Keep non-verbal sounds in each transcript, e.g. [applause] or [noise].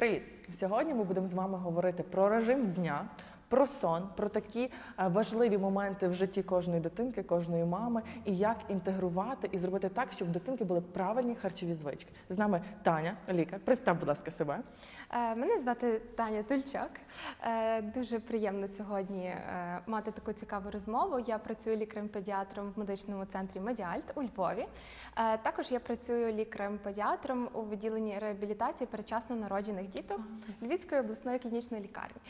Привіт! Сьогодні ми будемо з вами говорити про режим дня, про сон, про такі е, важливі моменти в житті кожної дитинки, кожної мами, і як інтегрувати і зробити так, щоб в дитинки були правильні харчові звички. З нами Таня, лікар. Представ, будь ласка, себе. Е, Мене звати Таня Тульчак. Е, Дуже приємно сьогодні мати таку цікаву розмову. Я працюю лікарем-педіатром в медичному центрі Медіальт у Львові. Також я працюю лікарем-педіатром у відділенні реабілітації передчасно народжених діток Львівської обласної клінічної лікарні.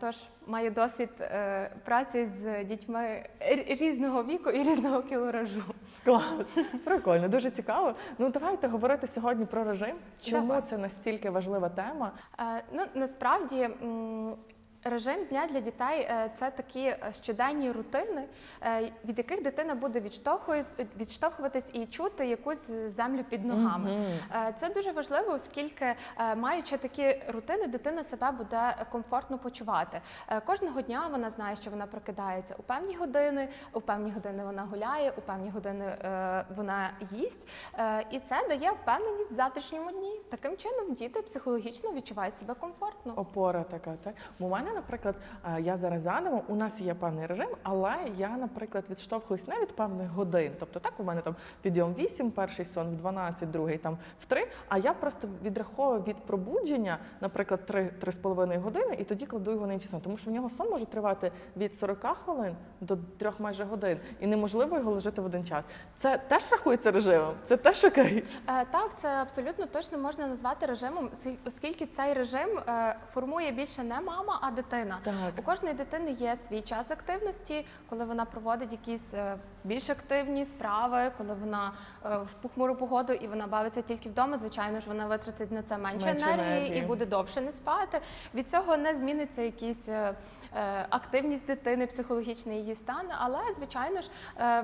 Тож маю досвід е, праці з дітьми різного віку і різного кілоражу. Клас, прикольно, дуже цікаво. Ну давайте говорити сьогодні про режим. Чому Давай. це настільки важлива тема? Е, Ну насправді. м, Режим дня для дітей е, це такі е, щоденні рутини, е, від яких дитина буде відштовхуватись і чути якусь землю під ногами. Мгм. Е, Це дуже важливо, оскільки маючи такі рутини, дитина себе буде комфортно почувати. Кожного дня вона знає, що вона прокидається у певні години, у певні години вона гуляє, у певні години вона їсть. І це дає впевненість в завтрашньому дні. Таким чином діти психологічно відчувають себе комфортно. Опора така, так. У мене, наприклад, е, я зараз задуму, у нас є певний режим, але я, наприклад, відштовхуюсь не від певних годин. Тобто, так, у мене там підйом 8, перший сон в 12, другий там в 3, а я просто відраховую від пробудження, наприклад, 3-3,5 години, і тоді кладу його на інший сон. Тому що в нього сон може тривати від 40 хвилин до 3 майже годин, і неможливо його лежати в один час. Це теж рахується режимом? Це теж окей? Е, Так, це абсолютно точно можна назвати режимом, оскільки цей режим е, формує більше не мама, а дитина. Так. У кожної дитини є свій час активності, коли вона проводить якісь е, більш активні справи, коли вона е, в похмуру погоду і вона бавиться тільки вдома. Звичайно ж, вона витратить на це менше, Менше енергії, енергії. і буде довше не спати. Від цього не зміниться якісь. е, Активність дитини, психологічний її стан, але звичайно ж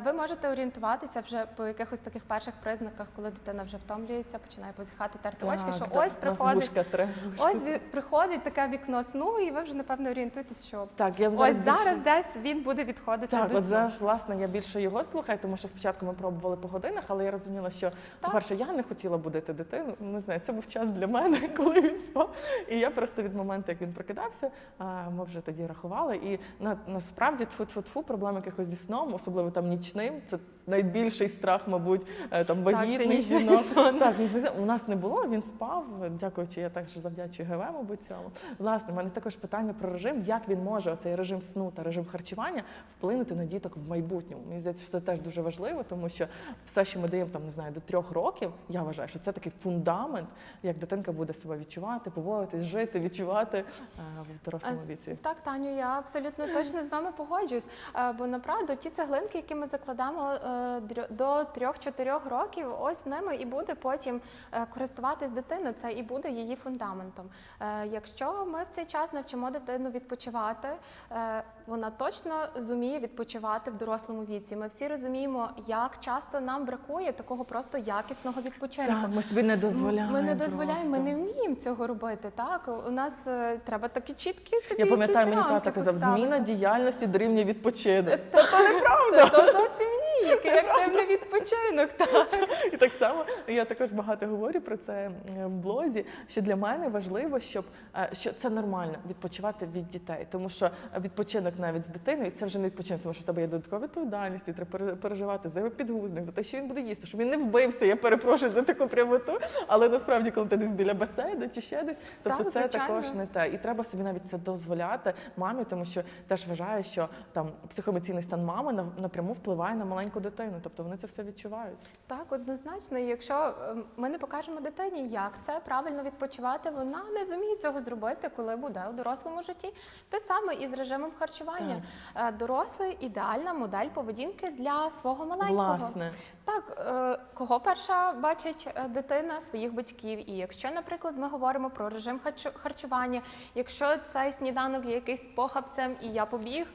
ви можете орієнтуватися вже по якихось таких перших признаках, коли дитина вже втомлюється, починає позіхати, терти очки, що Так, ось приходить, ось приходить таке вікно сну, і ви вже напевно орієнтуєтесь, що Так, я ось зараз більше- зараз десь він буде відходити Так, до от зараз, власне, я більше його слухаю, тому що спочатку ми пробували по годинах, але я розуміла, що, по-перше, я не хотіла будити дитину. Не знаю, це був час для мене, [laughs] коли він спав. І я просто від моменту, як він прокидався, ми вже тоді рахували. І на, насправді тфу-тфу-тфу, проблем якихось зі сном, особливо там нічним, це найбільший страх, мабуть, е, там вагітних жінок. сон. Так, нічний сон. у нас не було, він спав. Дякуючи, я також завдячую ГВ, мабуть, цьому. Власне, в мене також питання про режим, як він може оцей режим сну та режим харчування вплинути на діток в майбутньому. Мені здається, що це теж дуже важливо, тому що все, що ми даємо там, не знаю, до трьох років, я вважаю, що це такий фундамент, як дитинка буде себе відчувати, поводитись, жити, відчувати е, в дорослому віці. Так, Таню, я абсолютно точно з вами погоджуюсь. Е, Бо направду ті цеглинки, які ми закладамо е, до 3-4 років, ось ними і буде потім користуватись дитина. Це і буде її фундаментом. Якщо ми в цей час навчимо дитину відпочивати, е, вона точно зуміє відпочивати в дорослому віці. Ми всі розуміємо, як часто нам бракує такого просто якісного відпочинку. Так, ми собі не дозволяємо. Ми не дозволяємо, ми не вміємо цього робити. Так у нас е, треба такі чіткі собі. Я пам'ятаю, мені тато казав, зміна діяльності дорівнює відпочинок. Та то неправда. [laughs] Ні. Який активний відпочинок. Так. І так само я також багато говорю про це в блозі. Що для мене важливо, щоб е, що це нормально відпочивати від дітей, тому що відпочинок навіть з дитиною це вже не відпочинок, тому що в тебе є додаткова відповідальність, і треба переживати за його підгузник, за те, що він буде їсти, щоб він не вбився. Я перепрошую за таку прямоту. Але насправді, коли ти десь біля басейну чи ще десь, тобто Так, це звичайно. також не те. І треба собі навіть це дозволяти мамі, тому що теж вважаю, що там психоемоційний стан мами напряму впливає на маленьку дитину, тобто вони це все відчувають. Так, однозначно. І якщо е, ми не покажемо дитині, як це правильно відпочивати, вона не зуміє цього зробити, коли буде у дорослому житті. Те саме і з режимом харчування. Е, Дорослий ідеальна модель поведінки для свого маленького. Власне. Так, е, кого перша бачить е, дитина своїх батьків, і якщо, наприклад, ми говоримо про режим харчу- харчування, якщо цей сніданок є якийсь похабцем і я побіг.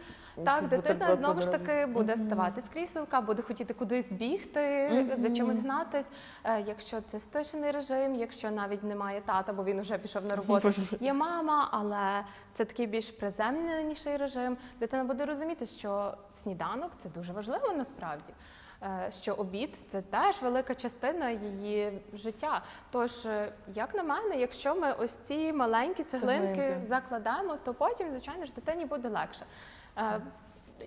Так, дитина знову ж таки буде вставати з кріселка, буде хотіти кудись бігти, за чимось гнатись. Е, Якщо це стишений режим, якщо навіть немає тата, бо він вже пішов на роботу, є мама, але це такий більш приземленіший режим. Дитина буде розуміти, що сніданок це дуже важливо насправді. е, що обід це теж велика частина її життя. Тож, е, як на мене, якщо ми ось ці маленькі цеглинки Цеглинки. закладаємо, то потім, звичайно ж, дитині буде легше.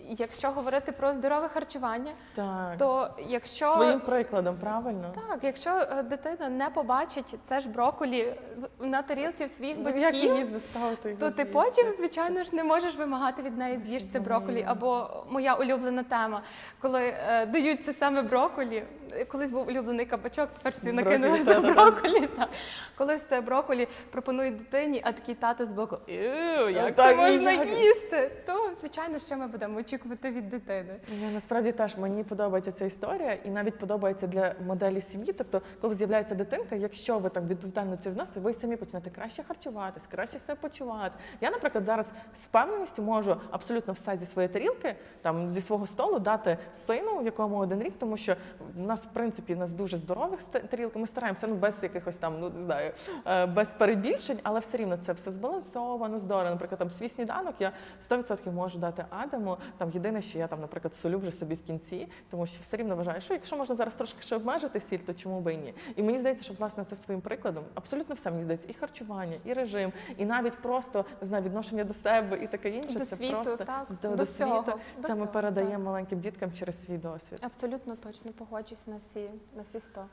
Якщо говорити про здорове харчування, Так. то якщо Своїм прикладом, правильно? так, якщо е, дитина не побачить це ж броколі на тарілці в своїх Ну, Як батьків, її заставити? то ти потім, звичайно ж, не можеш вимагати від неї з'їж це броколі. Або моя улюблена тема, коли е, дають це саме броколі. Колись був улюблений кабачок, тепер всі Броколі, накинули та, за та. Колись це броколі пропонують дитині, а такий тато з боку, як це можна як?» їсти? То, звичайно, що ми будемо очікувати від дитини. Я насправді теж мені подобається ця історія, і навіть подобається для моделі сім'ї. Тобто, коли з'являється дитинка, якщо ви там відповідально це відносите, ви самі почнете краще харчуватись, краще себе почувати. Я, наприклад, зараз з впевненістю можу абсолютно все зі своєї тарілки, там зі свого столу дати сину, якому один рік, тому що в нас, в принципі, в нас дуже здорових тарілки. Ми стараємося ну без якихось там, ну не знаю, е, без перебільшень, але все рівно це все збалансовано, здорово. Наприклад, там свій сніданок я 100% можу дати Адаму. Там єдине, що я там, наприклад, солю вже собі в кінці, тому що все рівно вважаю, що якщо можна зараз трошки ще обмежити сіль, то чому би і ні? І мені здається, що власне це своїм прикладом абсолютно все мені здається, і харчування, і режим, і навіть просто не знаю, відношення до себе і таке інше. До це світу, просто так, до, до до всього, світу. до це ми всього, передаємо так. маленьким діткам через свій досвід. Абсолютно точно погоджуюсь на всі на всі сто.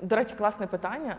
До речі, класне питання.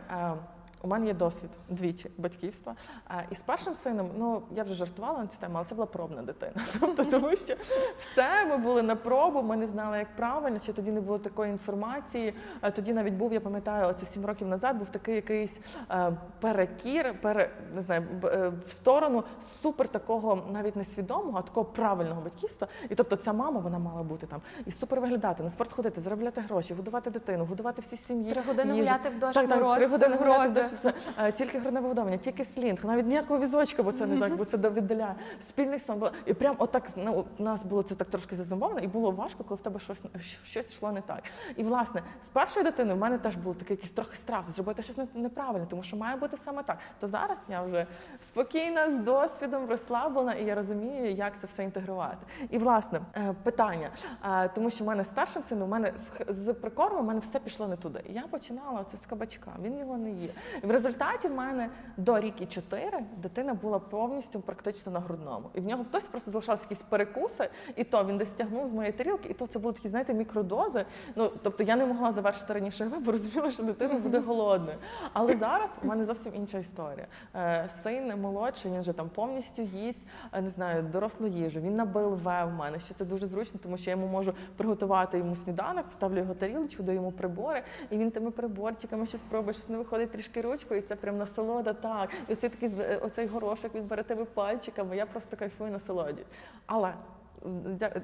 У мене є досвід двічі батьківства. Е, І з першим сином, ну я вже жартувала на цю тему, але це була пробна дитина. [laughs] Тобто, тому що все ми були на пробу, ми не знали, як правильно, ще тоді не було такої інформації. Е, Тоді навіть був, я пам'ятаю, оце сім років назад був такий якийсь е, перекір, пере, не знаю, е, в сторону супер такого навіть не свідомого, а такого правильного батьківства. І тобто ця мама вона мала бути там і супер виглядати, на спорт ходити, заробляти гроші, годувати дитину, годувати всі сім'ї. Три години їжу. гуляти в дощ, Так, так, мороз, три години гуляти в грози. Це е, тільки грудне вигодовування, тільки слінг, навіть ніякого візочка, бо це не так, бо це до- віддаляє. Спільний сон. було. І прям отак ну, у нас було це так трошки зазумовано, і було важко, коли в тебе щось щось йшло не так. І власне, з першою дитиною в мене теж був такий якийсь трохи страх зробити щось не- неправильно, тому що має бути саме так. То зараз я вже спокійна, з досвідом, розслаблена, і я розумію, як це все інтегрувати. І власне е, питання, е, тому що в мене старшим сином, в мене з, х- з прикормом, в мене все пішло не туди. Я починала оце з кабачка, він його не є. І в результаті в мене до рік і чотири дитина була повністю практично на грудному. І в нього хтось просто залишалися якісь перекуси, і то він десь тягнув з моєї тарілки, і то це були такі, знаєте, мікродози. Ну тобто я не могла завершити раніше гри, бо розуміла, що дитина буде голодною. Але зараз у мене зовсім інша історія. Е, Син молодший, він вже там повністю їсть, е, не знаю, дорослу їжу. Він на БЛВ в мене, що це дуже зручно, тому що я йому можу приготувати йому сніданок, ставлю його тарілочку, даю йому прибори, і він тими приборчиками щось пробує, щось не виходить трішки ручкою, і це прям насолода так. І оцей такий оцей горошок він бере тебе пальчиками. Я просто кайфую насолоді. Але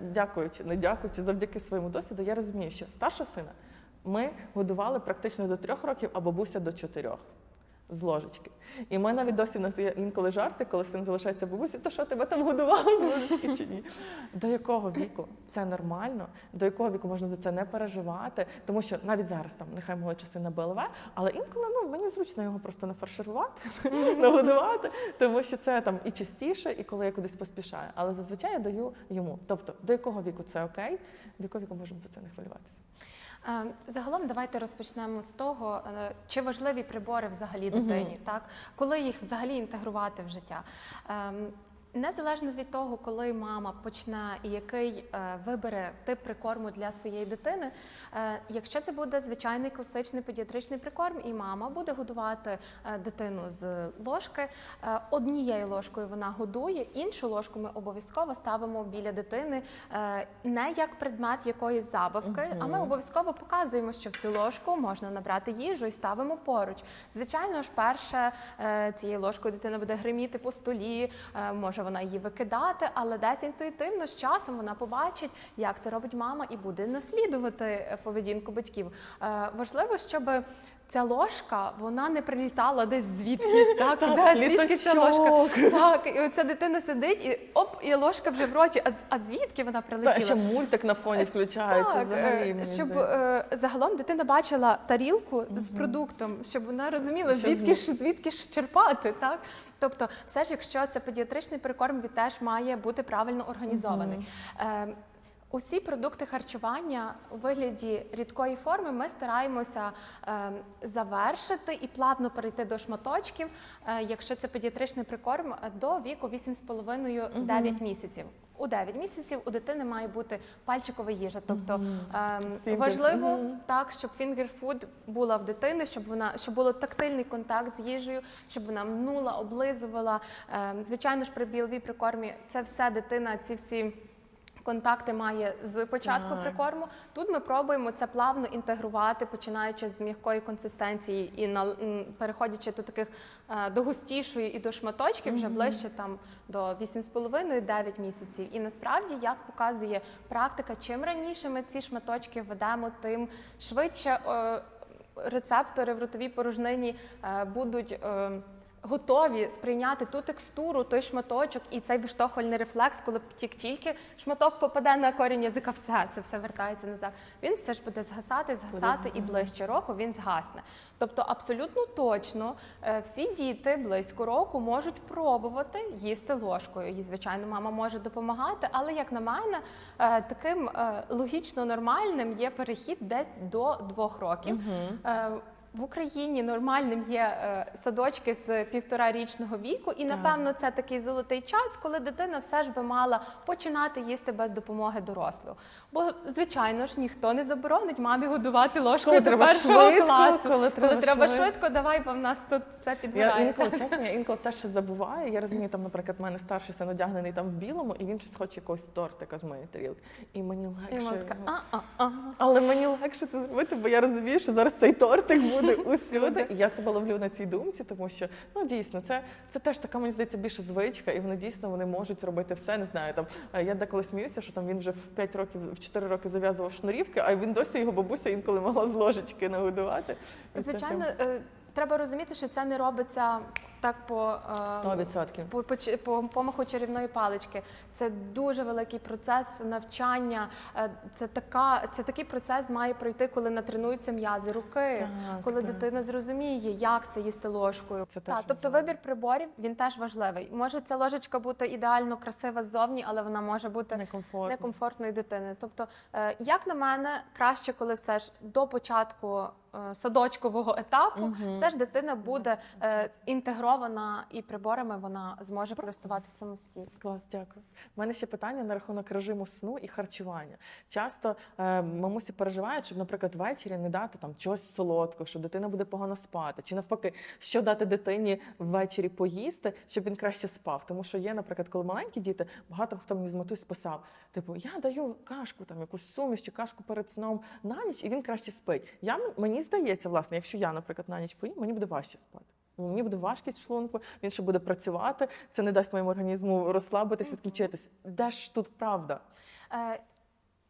дякуючи, не дякуючи, завдяки своєму досвіду, я розумію, що старшого сина ми годували практично до трьох років, а бабуся до чотирьох. З ложечки. І ми навіть досі в нас є інколи жарти, коли син залишається бабусі, то що тебе там годували з ложечки чи ні? До якого віку це нормально, до якого віку можна за це не переживати, тому що навіть зараз там нехай молодший син на БЛВ, але інколи ну мені зручно його просто нафарширувати, нагодувати, тому що це там і частіше, і коли я кудись поспішаю. Але зазвичай я даю йому. Тобто, до якого віку це окей, до якого віку можемо за це не хвилюватися. Е, Загалом давайте розпочнемо з того, е, чи важливі прибори взагалі дитині, так коли їх взагалі інтегрувати в життя. Незалежно від того, коли мама почне і який е, вибере тип прикорму для своєї дитини, е, якщо це буде звичайний класичний педіатричний прикорм, і мама буде годувати е, дитину з ложки, е, однією ложкою вона годує, іншу ложку ми обов'язково ставимо біля дитини е, не як предмет якоїсь забавки, а ми обов'язково показуємо, що в цю ложку можна набрати їжу і ставимо поруч. Звичайно ж, перше е, цією ложкою дитина буде гриміти по столі, е, може вона її викидати, але десь інтуїтивно з часом вона побачить, як це робить мама, і буде наслідувати е, поведінку батьків. Е, Важливо, щоб ця ложка вона не прилітала десь звідкись, [laughs] так, де звідки ця ложка. Так, і оця дитина сидить, і оп, і ложка вже в роті. А, а звідки вона прилетіла? Та ще мультик на фоні включається Так, взагалі. е, щоб е, загалом дитина бачила тарілку з продуктом, щоб вона розуміла, звідки ж звідки ж черпати, так? Тобто, все ж, якщо це педіатричний прикорм, він теж має бути правильно організований. Е, Усі продукти харчування у вигляді рідкої форми ми стараємося е, завершити і плавно перейти до шматочків, е, якщо це педіатричний прикорм, е, до віку 8,5-9 місяців. У 9 місяців у дитини має бути пальчикова їжа, тобто ем, важливо так, щоб фінгерфуд була в дитини, щоб вона щоб було тактильний контакт з їжею, щоб вона мнула, облизувала. Ем, звичайно ж, при біловій прикормі це все дитина, ці всі. Контакти має з початку Так. прикорму. Тут ми пробуємо це плавно інтегрувати, починаючи з м'якої консистенції і на переходячи до таких е, до густішої і до шматочків, вже ближче там до 8,5-9 місяців. І насправді, як показує практика, чим раніше ми ці шматочки введемо, тим швидше е, рецептори в ротовій порожнині е, будуть. Готові сприйняти ту текстуру, той шматочок і цей виштовхувальний рефлекс, коли тільки тільки шматок попаде на корінь язика, все це все вертається назад. Він все ж буде згасати, згасати, і ближче року він згасне. Тобто, абсолютно точно е, всі діти близько року можуть пробувати їсти ложкою. І, звичайно, мама може допомагати, але як на мене, е, таким е, логічно нормальним є перехід десь до двох років. Е, В Україні нормальним є е, садочки з півторарічного віку, і напевно це такий золотий час, коли дитина все ж би мала починати їсти без допомоги дорослого. Бо звичайно ж ніхто не заборонить мамі годувати ложкою до треба першого швидко, класу. коли треба швидко. швидко, давай, бо в нас тут все Я підгорає. інколи [laughs] чесно, я інколи теж забуваю. Я розумію, там, наприклад, в мене старший син одягнений там в білому, і він щось хоче якогось тортика з моєї тарілки. І мені легше. мама така, його- а-а-а. Але мені легше це зробити, бо я розумію, що зараз цей тортик буде [laughs] усюди. І я себе ловлю на цій думці, тому що ну дійсно це, це теж така, мені здається, більше звичка, і вони дійсно вони можуть робити все. Не знаю. Там е, я деколи сміюся, що там він вже в 5 років, в 4 роки зав'язував шнурівки, а він досі його бабуся інколи могла з ложечки нагодувати. Звичайно, треба розуміти, що це не робиться так по, е, прям 100%. по, по, по помаху чарівної палички. Це дуже великий процес навчання. Е, Це така, це такий процес має пройти, коли натренуються м'язи руки, Так, коли так. дитина зрозуміє, як це їсти ложкою. Це теж так, тобто важливо. вибір приборів він теж важливий. Може ця ложечка бути ідеально красива ззовні, але вона може бути Некомфортно. некомфортної дитини. Тобто, е, як на мене, краще, коли все ж до початку садочкового етапу, Мгм. все ж дитина буде е, інтегрована і приборами вона зможе користуватися самостійно. Клас, дякую. У мене ще питання на рахунок режиму сну і харчування. Часто е, мамусі переживають, щоб, наприклад, ввечері не дати там чогось солодкого, що дитина буде погано спати, чи навпаки, що дати дитині ввечері поїсти, щоб він краще спав. Тому що є, наприклад, коли маленькі діти, багато хто мені з матусь писав: типу, я даю кашку, там якусь суміш чи кашку перед сном на ніч, і він краще спить. Я мені здається, власне, якщо я, наприклад, на ніч поїм, мені буде важче спати. Мені буде важкість в шлунку, він ще буде працювати, це не дасть моєму організму розслабитись, відключитися. Де ж тут правда?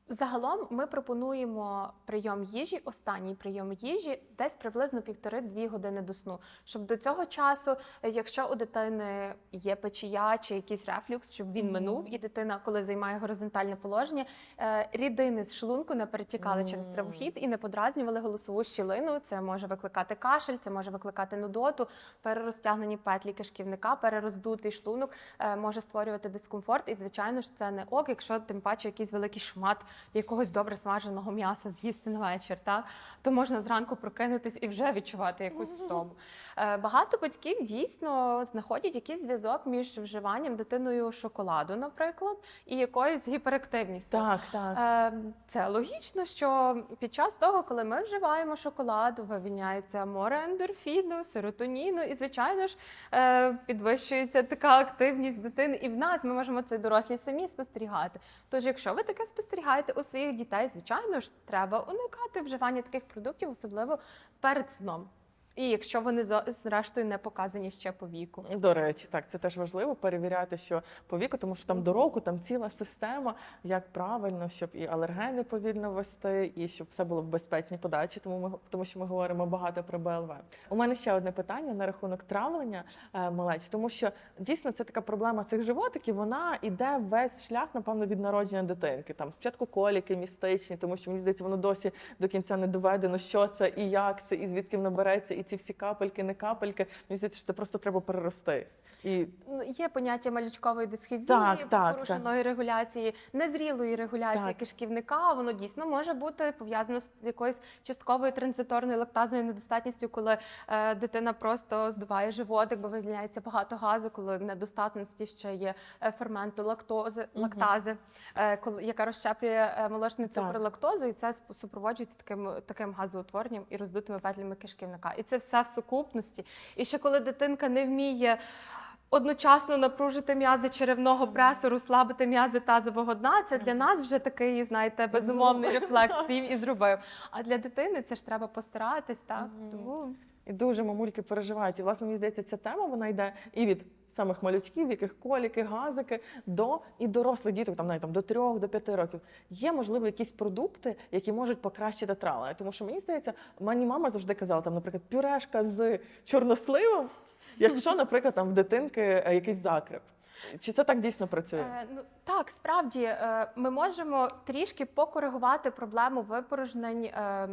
Загалом ми пропонуємо прийом їжі, останній прийом їжі, десь приблизно півтори-дві години до сну. Щоб до цього часу, якщо у дитини є печія чи якийсь рефлюкс, щоб він минув, і дитина, коли займає горизонтальне положення, е, рідини з шлунку не перетікали через травохід і не подразнювали голосову щілину. Це може викликати кашель, це може викликати нудоту, перерозтягнені петлі кишківника, перероздутий шлунок е, може створювати дискомфорт. І звичайно ж це не ок, якщо тим паче якийсь великий шмат якогось добре смаженого м'яса з'їсти на вечір, так то можна зранку прокинутись і вже відчувати якусь втому. Е, Багато батьків дійсно знаходять якийсь зв'язок між вживанням дитиною шоколаду, наприклад, і якоюсь гіперактивністю. Так, так. Е, Це логічно, що під час того, коли ми вживаємо шоколад, вивільняється море ендорфіну, серотоніну, і звичайно ж е, підвищується така активність дитини. І в нас ми можемо це дорослі самі спостерігати. Тож, якщо ви таке спостерігаєте у своїх дітей, звичайно ж, треба уникати вживання таких продуктів, особливо перед сном. І якщо вони зрештою не показані ще по віку. До речі, так це теж важливо перевіряти, що по віку, тому що там до року там ціла система, як правильно, щоб і алергени повільно вести, і щоб все було в безпечній подачі. Тому ми тому, що ми говоримо багато про БЛВ. У мене ще одне питання на рахунок травлення е, малеч, тому що дійсно це така проблема цих животиків. Вона іде весь шлях, напевно, від народження дитинки. Там спочатку коліки містичні, тому що мені здається, воно досі до кінця не доведено, що це і як це, і звідки воно береться, і ці всі капельки, не капельки. Мені здається, що це просто треба перерости. І Ну, Є поняття малючкової дисхізії, Так, так, порушеної регуляції, незрілої регуляції Так. кишківника. Воно дійсно може бути пов'язано з якоюсь частковою транзиторною лактазною недостатністю, коли е, дитина просто здуває животик, бо виявляється багато газу, коли в недостатності ще є е, ферменту лактози, Мгм. лактази, е, коли, яка розщеплює е, молочний цукор Так. лактозу, і це супроводжується таким, таким газоутворенням і роздутими петлями кишківника. І це все в сукупності. І ще коли дитинка не вміє. Одночасно напружити м'язи черевного пресу, розслабити м'язи тазового дна. Це для нас вже такий, знаєте, безумовний рефлекс і зробив. А для дитини це ж треба постаратись, так тому І дуже мамульки переживають. І власне мені здається, ця тема вона йде і від самих малючків, яких коліки, газики, до і дорослих діток, там навіть там до трьох, до п'яти років. Є можливо якісь продукти, які можуть покращити травлення. Тому що мені здається, мені мама завжди казала, там, наприклад, пюрешка з чорносливом, якщо, наприклад, там в дитинки е, якийсь закреп. Чи це так дійсно працює? Е, ну так, справді е, ми можемо трішки покоригувати проблему випорожнень. е,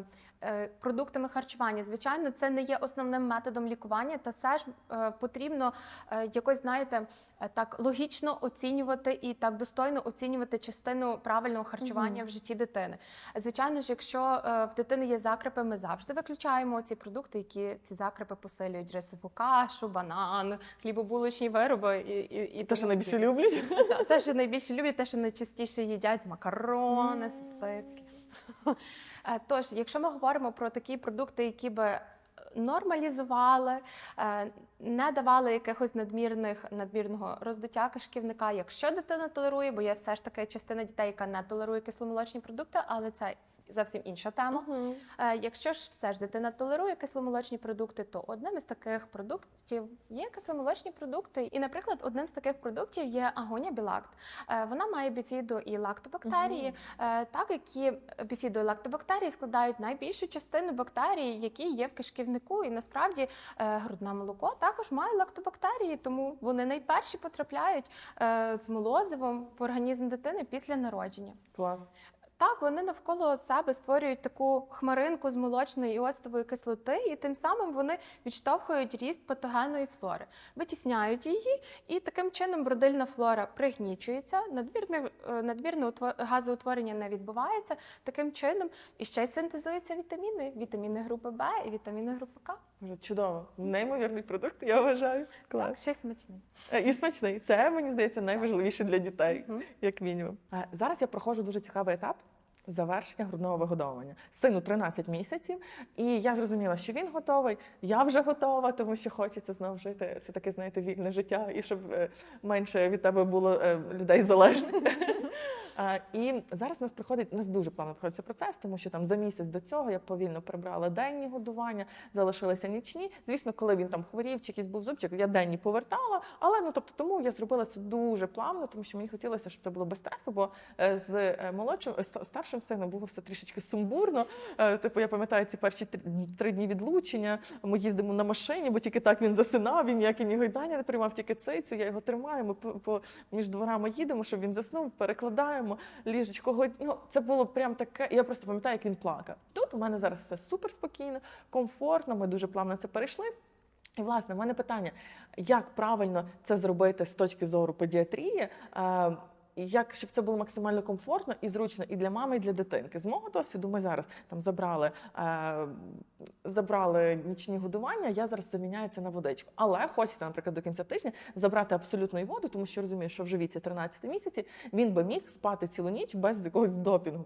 Продуктами харчування, звичайно, це не є основним методом лікування, та все ж е, потрібно е, якось, знаєте, е, так логічно оцінювати і так достойно оцінювати частину правильного харчування Мгм. в житті дитини. Звичайно ж, якщо е, в дитини є закрепи, ми завжди виключаємо ці продукти, які ці закрепи посилюють рисову кашу, банан, хлібобулочні вироби і, і, і Те, що найбільше люблять. Те, що найбільше люблять, те, що найчастіше їдять макарони, сосиски. Е, Тож, якщо ми говоримо про такі продукти, які би нормалізували, е, не давали якихось надмірних надмірного роздуття кишківника, якщо дитина толерує, бо є все ж таки частина дітей, яка не толерує кисломолочні продукти, але це зовсім інша тема. Е, Якщо ж все ж дитина толерує кисломолочні продукти, то одним із таких продуктів є кисломолочні продукти. І, наприклад, одним з таких продуктів є агоня білакт. Е, Вона має біфідо і лактобактерії, е, так які біфідо і лактобактерії складають найбільшу частину бактерій, які є в кишківнику. І насправді грудне молоко також має лактобактерії, тому вони найперші потрапляють з молозивом в організм дитини після народження. Клас. Так, вони навколо себе створюють таку хмаринку з молочної і оцтової кислоти, і тим самим вони відштовхують ріст патогенної флори, витісняють її, і таким чином бродильна флора пригнічується, надмірне, е, надмірне утво- газоутворення не відбувається. Таким чином і ще й синтезуються вітаміни, вітаміни групи Б і вітаміни групи К. Чудово. Неймовірний продукт, я вважаю. Клас. Так, ще й смачний. Е, І смачний. Це мені здається найважливіше для дітей, як мінімум. Е, Зараз я проходжу дуже цікавий етап. Завершення грудного вигодовування. Сину 13 місяців, і я зрозуміла, що він готовий. Я вже готова, тому що хочеться знов жити. Це таке, знаєте, вільне життя, і щоб е, менше від тебе було е, людей залежних. І зараз у нас приходить, у нас дуже плавно проходить цей процес, тому що там за місяць до цього я повільно прибрала денні годування, залишилися нічні. Звісно, коли він там хворів чи якийсь був зубчик, я денні повертала. Але ну тобто тому я зробила це дуже плавно, тому що мені хотілося, щоб це було без стресу, бо е, з е, молодшим е, старшим сином було все трішечки сумбурно. Типу, я пам'ятаю ці перші три, дні відлучення. Ми їздимо на машині, бо тільки так він засинав. Він ніякі ні гойдання не приймав, тільки цицю. Я його тримаю. Ми по між дворами їдемо, щоб він заснув, перекладаємо ліжечко. Ну, це було прям таке. Я просто пам'ятаю, як він плакав. Тут у мене зараз все супер спокійно, комфортно. Ми дуже плавно це перейшли. І власне, в мене питання: як правильно це зробити з точки зору педіатрії? Як щоб це було максимально комфортно і зручно і для мами, і для дитинки. З мого досвіду ми зараз там забрали, е, забрали нічні годування. Я зараз заміняю це на водичку. Але хочеться, наприклад, до кінця тижня забрати абсолютно і воду, тому що розумію, що вже віці 13 місяці він би міг спати цілу ніч без якогось допінгу.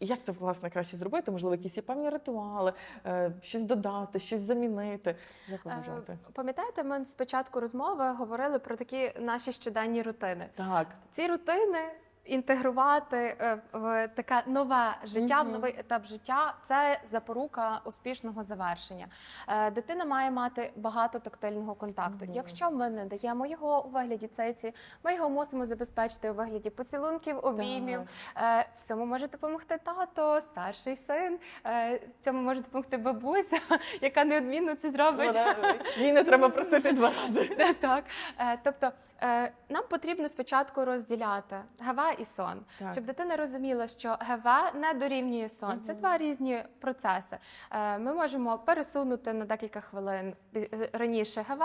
І як це власне краще зробити? Можливо, якісь є певні ритуали, е, щось додати, щось замінити. Як ви Е, вважаєте? Пам'ятаєте, ми спочатку розмови говорили про такі наші щоденні рутини. Так. ці рутини інтегрувати е, в таке нове життя, в новий етап життя це запорука успішного завершення. Е, Дитина має мати багато тактильного контакту. Якщо ми не даємо його у вигляді циці, ми його мусимо забезпечити у вигляді поцілунків, обіймів. Е, В цьому може допомогти тато, старший син. В цьому може допомогти бабуся, яка неодмінно це зробить. Вона, їй не треба просити два рази. [laughs] Так. Тобто нам потрібно спочатку розділяти ГВ і сон. Так. Щоб дитина розуміла, що ГВ не дорівнює сон. Це два різні процеси. Е, Ми можемо пересунути на декілька хвилин е, раніше ГВ,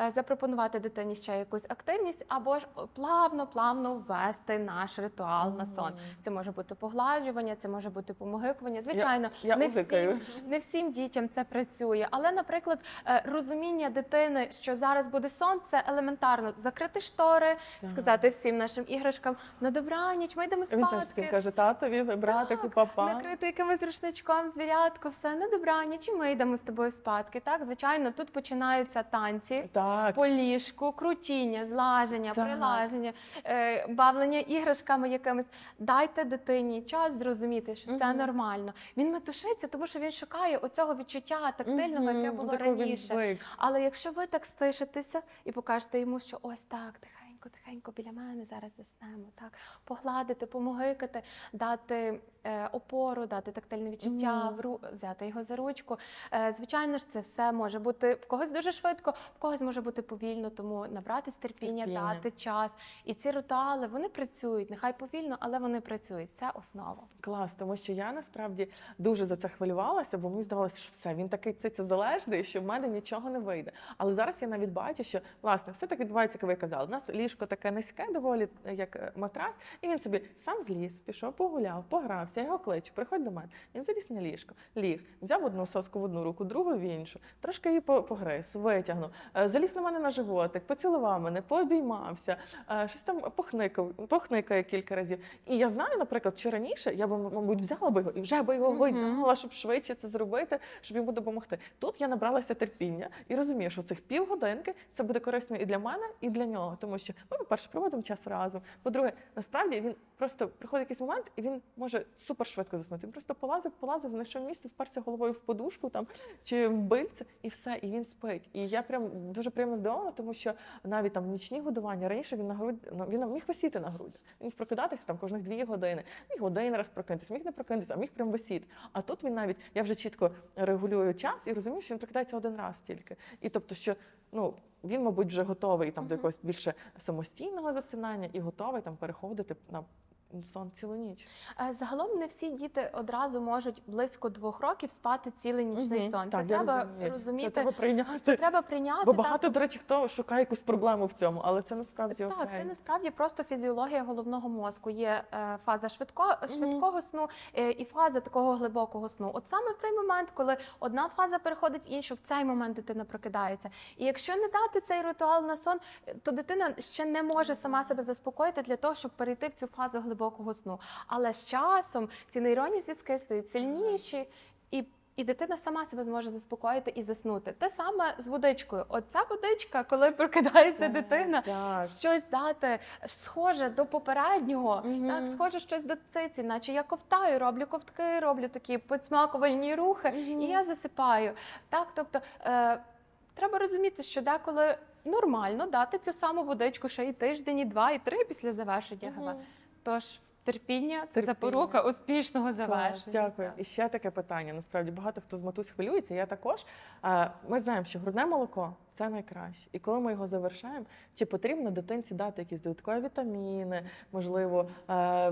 е, запропонувати дитині ще якусь активність, або ж плавно, плавно ввести наш ритуал на сон. Це може бути погладжування, це може бути помогикування. Звичайно, я не всім, не всім дітям це працює. Але, наприклад, е, розуміння дитини, що зараз буде сон, це елементарно закрити штори, Так. сказати всім нашим іграшкам на добраніч, ми йдемо Він теж всім спадки. каже, татові, братику, папа. Накрити якимось рушничком, звірятко, все на добраніч, і ми йдемо з тобою спадки. Так, звичайно, тут починаються танці. Так, По ліжку, крутіння, злаження, Так. прилаження, е, бавлення іграшками якимись. Дайте дитині час зрозуміти, що це Мгм. нормально. Він метушиться, тому що він шукає оцього відчуття тактильного, яке Мгм, було до він раніше. звик. Але якщо ви так стишитеся і покажете йому, що ось так, тихенько, тихенько біля мене зараз заснемо, так. Погладити, помогикати, дати опору, дати тактильне відчуття, в ру... взяти його за ручку. Е, звичайно ж, це все може бути в когось дуже швидко, в когось може бути повільно, тому набратись терпіння, Терпіння. дати час. І ці ритуали вони працюють, нехай повільно, але вони працюють. Це основа. Клас, тому що я насправді дуже за це хвилювалася, бо мені здавалося, що все, він такий цицезалежний, що в мене нічого не вийде. Але зараз я навіть бачу, що власне все так відбувається, як ви казали. У нас ліжко таке низьке, доволі як е, матрас, і він собі сам зліз, пішов, погуляв, погрався, я його кличу, приходь до мене. Він заліз на ліжко, ліг, взяв одну соску в одну руку, другу в іншу, трошки її по- погриз, витягнув, е, заліз на мене на животик, поцілував мене, пообіймався, е, щось там похникав, похникає кілька разів. І я знаю, наприклад, що раніше я б, мабуть, взяла би його і вже би його гойдала, щоб швидше це зробити, щоб йому допомогти. Тут я набралася терпіння і розумію, що цих півгодинки це буде корисно і для мене, і для нього, тому що ми, по-перше, проводимо час разом. По-друге, насправді він просто приходить якийсь момент, і він може супер швидко заснути. Він просто полазив, полазив, знайшов місце, вперся головою в подушку там чи в бильце, і все, і він спить. І я прям дуже приємно здивована, тому що навіть там нічні годування раніше він на грудь ну, він міг висіти на грудях. Він міг прокидатися там кожних дві години. Міг один раз прокинутися, міг не прокинутися, а міг прям висіти. А тут він навіть я вже чітко регулюю час і розумію, що він прокидається один раз тільки. І тобто, що ну. Він, мабуть, вже готовий там до якогось більше самостійного засинання і готовий там переходити на сон цілу ніч. Е, Загалом не всі діти одразу можуть близько двох років спати цілий нічний Мгм. сон. Так, це треба розумію. розуміти. Це треба прийняти. Це треба прийняти. Бо так, багато, до речі, хто шукає якусь проблему в цьому, але це насправді Так, окей. це насправді просто фізіологія головного мозку. Є е, фаза швидко, швидкого сну е, і фаза такого глибокого сну. От саме в цей момент, коли одна фаза переходить в іншу, в цей момент дитина прокидається. І якщо не дати цей ритуал на сон, то дитина ще не може сама себе заспокоїти для того, щоб перейти в цю фазу глибокого сну. Але з часом ці нейронні зв'язки стають сильніші і. І дитина сама себе зможе заспокоїти і заснути. Те саме з водичкою. Оця водичка, коли прокидається Так, дитина, Так. щось дати схоже до попереднього, Мгм. так схоже щось до циці, наче я ковтаю, роблю ковтки, роблю такі підсмакувальні рухи, Мгм. і я засипаю. Так, тобто е, треба розуміти, що деколи нормально дати цю саму водичку ще і тиждень, і два, і три після завершення ГВ. Мгм. Тож терпіння це Терпіння. запорука успішного завершення. Дякую. І ще таке питання. Насправді багато хто з матусь хвилюється. Я також. Ми знаємо, що грудне молоко це найкраще. І коли ми його завершаємо, чи потрібно дитинці дати якісь додаткові вітаміни, можливо,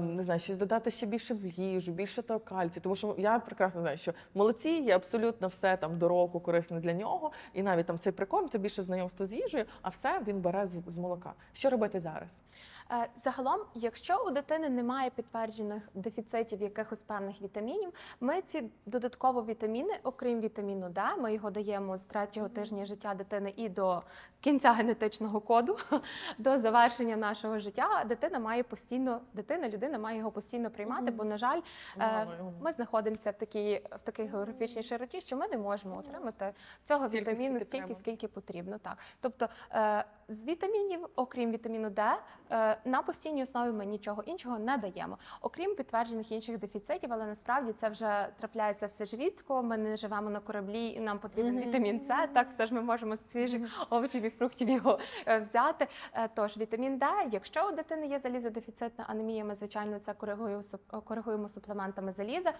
не знаю, щось додати ще більше в їжу, більше того кальцію. Тому що я прекрасно знаю, що молоці є абсолютно все там до року корисне для нього, і навіть там цей прикорм це більше знайомство з їжею, а все він бере з молока. Що робити зараз? Е, Загалом, якщо у дитини немає підтверджених дефіцитів якихось певних вітамінів, ми ці додатково вітаміни, окрім вітаміну Д, ми його даємо з третього тижня життя дитини і до кінця генетичного коду, [laughs] до завершення нашого життя. Дитина має постійно, дитина, людина має його постійно приймати, бо на жаль, е, ми знаходимося в такій в такій географічній широті, що ми не можемо отримати цього вітаміну стільки, скільки потрібно. Так, тобто е, з вітамінів, окрім вітаміну Д, е, на постійній основі ми нічого іншого не даємо, окрім підтверджених інших дефіцитів, але насправді це вже трапляється все ж рідко. Ми не живемо на кораблі, і нам потрібен Мгм. вітамін С. Так все ж ми можемо з свіжих овочів і фруктів його е, взяти. Е, Тож вітамін Д, якщо у дитини є залізодефіцитна анемія, ми звичайно це коригуємо суплементами заліза.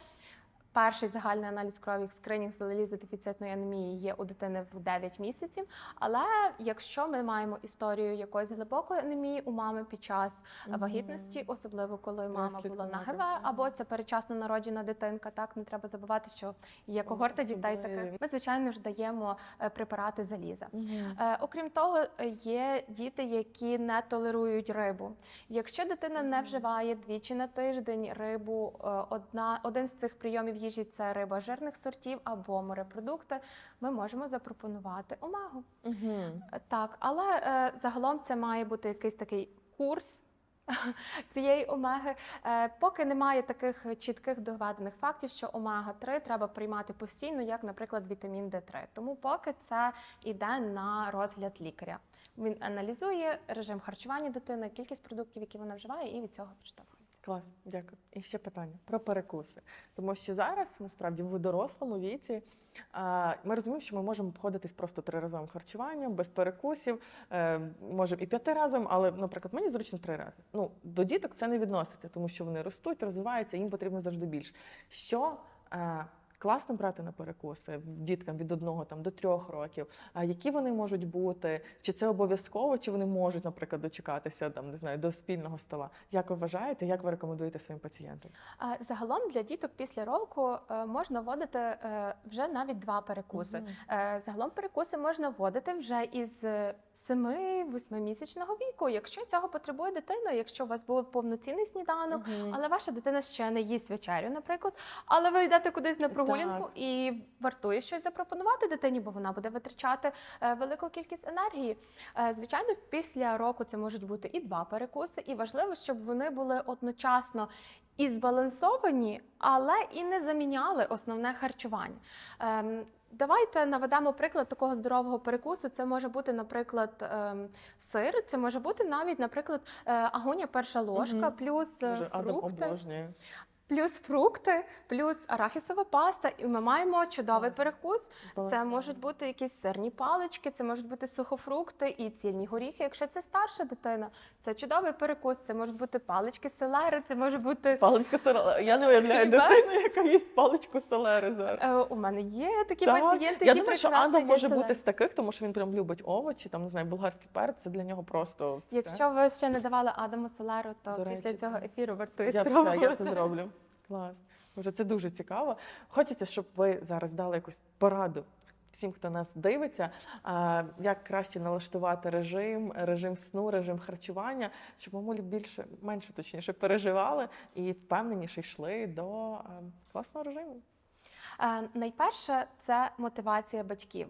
Перший загальний аналіз крові скринінг залізодефіцитної анемії є у дитини в 9 місяців. Але якщо ми маємо історію якоїсь глибокої анемії у мами під час Мгм. вагітності, особливо коли мама була на. ГВ, або це перечасно народжена дитинка, так не треба забувати, що є когорта дітей таких. Ми звичайно ж даємо е, препарати заліза. Мгм. Е, Окрім того, є діти, які не толерують рибу. Якщо дитина не вживає двічі на тиждень рибу, е, одна один з цих прийомів їжі це риба жирних сортів або морепродукти, ми можемо запропонувати омегу. Мгм. Е, Так, але е, загалом це має бути якийсь такий курс. [laughs] Цієї омеги, Е, поки немає таких чітких доведених фактів, що омега 3 треба приймати постійно, як, наприклад, вітамін Д3. Тому поки це йде на розгляд лікаря. Він аналізує режим харчування дитини, кількість продуктів, які вона вживає, і від цього підштовхує. Клас, дякую. І ще питання про перекуси. Тому що зараз, насправді, в дорослому віці ми розуміємо, що ми можемо обходитись просто триразовим харчуванням, без перекусів, е, можемо і п'ятиразовим, але, наприклад, мені зручно три рази. Ну, до діток це не відноситься, тому що вони ростуть, розвиваються, їм потрібно завжди більше. Що е, класно брати на перекуси діткам від одного там до трьох років. А які вони можуть бути? Чи це обов'язково, чи вони можуть, наприклад, дочекатися там, не знаю, до спільного стола? Як ви вважаєте, як ви рекомендуєте своїм пацієнтам? А Загалом для діток після року е, можна вводити е, вже навіть два перекуси. Мгм. Е, Загалом перекуси можна вводити вже із 7-8-місячного віку, якщо цього потребує дитина, якщо у вас був повноцінний сніданок, Мгм. але ваша дитина ще не їсть вечерю, наприклад. Але ви йдете кудись на прогулянку Так. і вартує щось запропонувати дитині, бо вона буде витрачати е, велику кількість енергії. Е, Звичайно, після року це можуть бути і два перекуси, і важливо, щоб вони були одночасно і збалансовані, але і не заміняли основне харчування. Ем, Давайте наведемо приклад такого здорового перекусу. Це може бути, наприклад, ем, сир, це може бути навіть, наприклад, е, агоня перша ложка, Мгм. плюс Дуже фрукти. Плюс фрукти, плюс арахісова паста, і ми маємо чудовий перекус. Це можуть бути якісь сирні палички, це можуть бути сухофрукти і цільні горіхи. Якщо це старша дитина, це чудовий перекус. Це можуть бути палички селери, це може бути. Паличка селери. Я не уявляю дитину, яка їсть паличку селери зараз. Е, У мене є такі Так. пацієнти, Я які думаю, що Адам може селеру. бути з таких, тому що він прям любить овочі, там не знаю, болгарський перець. Це для нього просто все. Якщо ви ще не давали Адаму селеру, то До після речі, цього ефіру вартує я, спробувати. я це зроблю. Клас. Боже, це дуже цікаво. Хочеться, щоб ви зараз дали якусь пораду всім, хто нас дивиться, як краще налаштувати режим, режим сну, режим харчування, щоб мамулі більше, менше точніше переживали і впевненіше йшли до класного режиму. Е, Найперше це мотивація батьків.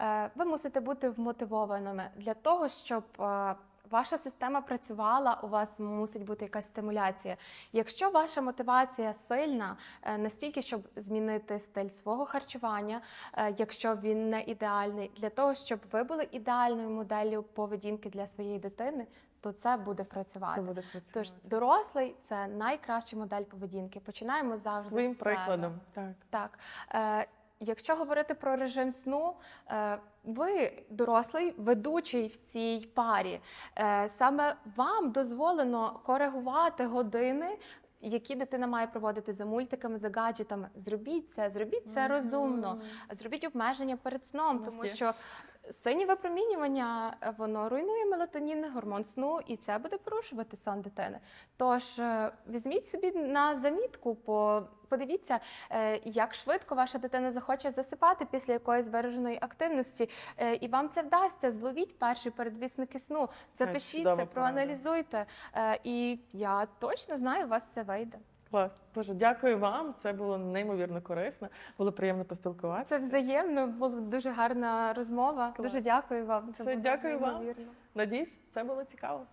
Е, Ви мусите бути вмотивованими для того, щоб е, ваша система працювала, у вас мусить бути якась стимуляція. Якщо ваша мотивація сильна, е, настільки, щоб змінити стиль свого харчування, е, якщо він не ідеальний, для того, щоб ви були ідеальною моделлю поведінки для своєї дитини, то це буде працювати. Це буде працювати. Тож дорослий це найкраща модель поведінки. Починаємо завжди своїм з себе. прикладом. Так. Так. Е, якщо говорити про режим сну, е, ви дорослий ведучий в цій парі. Е, саме вам дозволено коригувати години. Які дитина має проводити за мультиками, за гаджетами. Зробіть це, зробіть це розумно, зробіть обмеження перед сном, тому що синє випромінювання е, воно руйнує мелатонін, гормон сну, і це буде порушувати сон дитини. Тож е, візьміть собі на замітку, по подивіться, е, як швидко ваша дитина захоче засипати після якоїсь вираженої активності, і вам це вдасться. Зловіть перші передвісники сну, запишіть це, проаналізуйте. І я точно знаю, у вас все вийде. Клас. Боже, дякую вам. Це було неймовірно корисно. Було приємно поспілкуватися. Це взаємно, була дуже гарна розмова. Клас. Дуже дякую вам. Це було дякую вам. Надіюсь, це було цікаво.